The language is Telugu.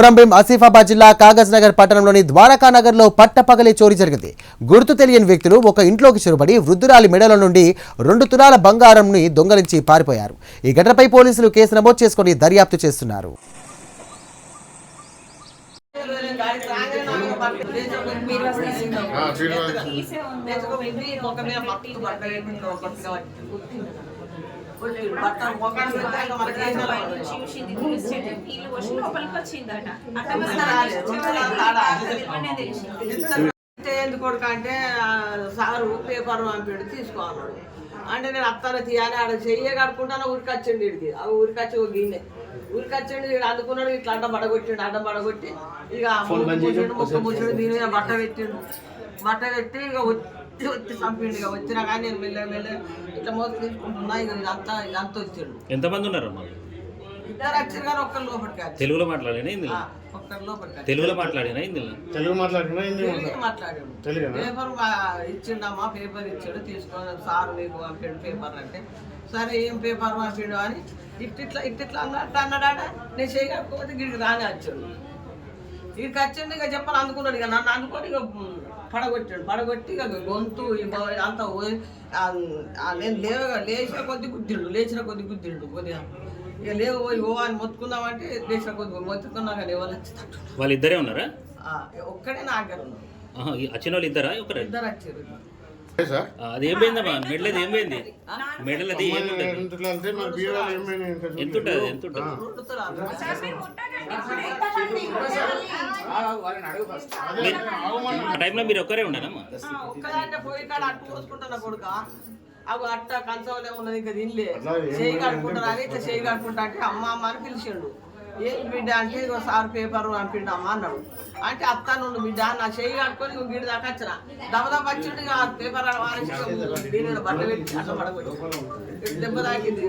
కొమరంభీం ఆసిఫాబాద్ జిల్లా కాగజ్ నగర్ పట్టణంలోని ద్వారకా నగర్లో పట్టపగలే చోరీ జరిగింది. గుర్తు తెలియని వ్యక్తులు ఒక ఇంట్లోకి చొరబడి వృద్ధురాలి మెడల నుండి రెండు తులాల బంగారంని దొంగలించి పారిపోయారు. ఈ ఘటనపై పోలీసులు కేసు నమోదు చేసుకుని దర్యాప్తు చేస్తున్నారు. ఎందుకు కొడుకు అంటే సారు పేపర్ పంపిడు తీసుకోన్నాడు అంటే నేను అత్తాను తీయాలి ఆడ చెయ్యి కడుకుంటాను ఊరికొచ్చండి ఇడికి ఆ ఊరికొచ్చి ఒక గిన్నె ఊరికొచ్చండి వీడు అందుకున్నాడు ఇట్లా అడ్డం పడగొట్టిండు అడ్డం పడగొట్టి ఇక మూసిండు ముక్కు మూసిండు దీని మీద బట్ట పెట్టిండు. బట్ట పెట్టి ఇక వచ్చి వచ్చి చంపిండు. ఇక వచ్చినా కానీ నేను మెల్ల మెల్ల ఇట్లా మోసం తీసుకుంటున్నా. ఇక ఇదంతా ఇదంతా వచ్చిండు. ఎంతమంది ఉన్నారమ్మా? తెలుగులో మాట్లాడినా వచ్చారు తెలుగులో మాట్లాడినా హిందీలో తెలుగు హిందీ తెలుగే మాట్లాడాడు. తెలుగేనా? పేపర్ మా- ఇచ్చిండమ్మా పేపర్ ఇచ్చాడు తీసుకొని సార్ నీకు పంపాడు పేపర్ అంటే. సరే ఏం పేపర్ పంపాడు అని ఇట్టిట్లా ఇట్టిట్లా అన్నట్టు అన్నాడా నేను చేయకపోతే గిడికి రాని వచ్చాడు. ఇక్కడికి వచ్చింది ఇక చెప్పాలి అందుకున్నాడు. ఇక నన్ను అనుకొని ఇక పడగొట్టాడు. పడగొట్టి ఇక గొంతు ఇక అంతా లేచిన కొద్ది గుద్దిండు లేచిన కొద్ది గుద్దిండు కొద్దిగా. ఇక లేవు పోయి ఓ అని మొత్తుకుందామంటే లేచిన కొద్ది మొత్తుకున్నా కానీ ఎవరు వచ్చి తట్టు వాళ్ళిద్దరే ఉన్నారా? ఒక్కడే నా దగ్గర వచ్చిన వాళ్ళు ఇద్దరా? ఒకరే? ఇద్దరు వచ్చారు. అది ఏం పోయిందమ్మా మెడలది ఏం పోయింది? ఏం ఏమైనా ఇంకా చూడు. ఎంత ఉంటుంది ఎంత ఉంటుంది? టైంలో మీరు ఒక్కరే ఉండనమ్మా అవి అట్ట కంచంలో ఉన్నది ఇంకా తినలే. చేయి కడుకుంటారు అని ఇట్లా చేయి కడుకుంటా అంటే అమ్మ అమ్మ అని పిలిచిండు. ఏం బిడ్డ అంటే ఇగో సార్ పేపర్ పంపిండు అమ్మ అన్నాడు. అంటే అత్త నుండి బిడ్డ నా చేయి కట్టుకొని ఇంకో గిడి దాకా వచ్చిన. దబదబ వచ్చిండు ఇక ఆ పేపర్ వారేసి దీని మీద బట్ట పెట్టి అట్లా పడగొట్టి దెబ్బ తాకింది.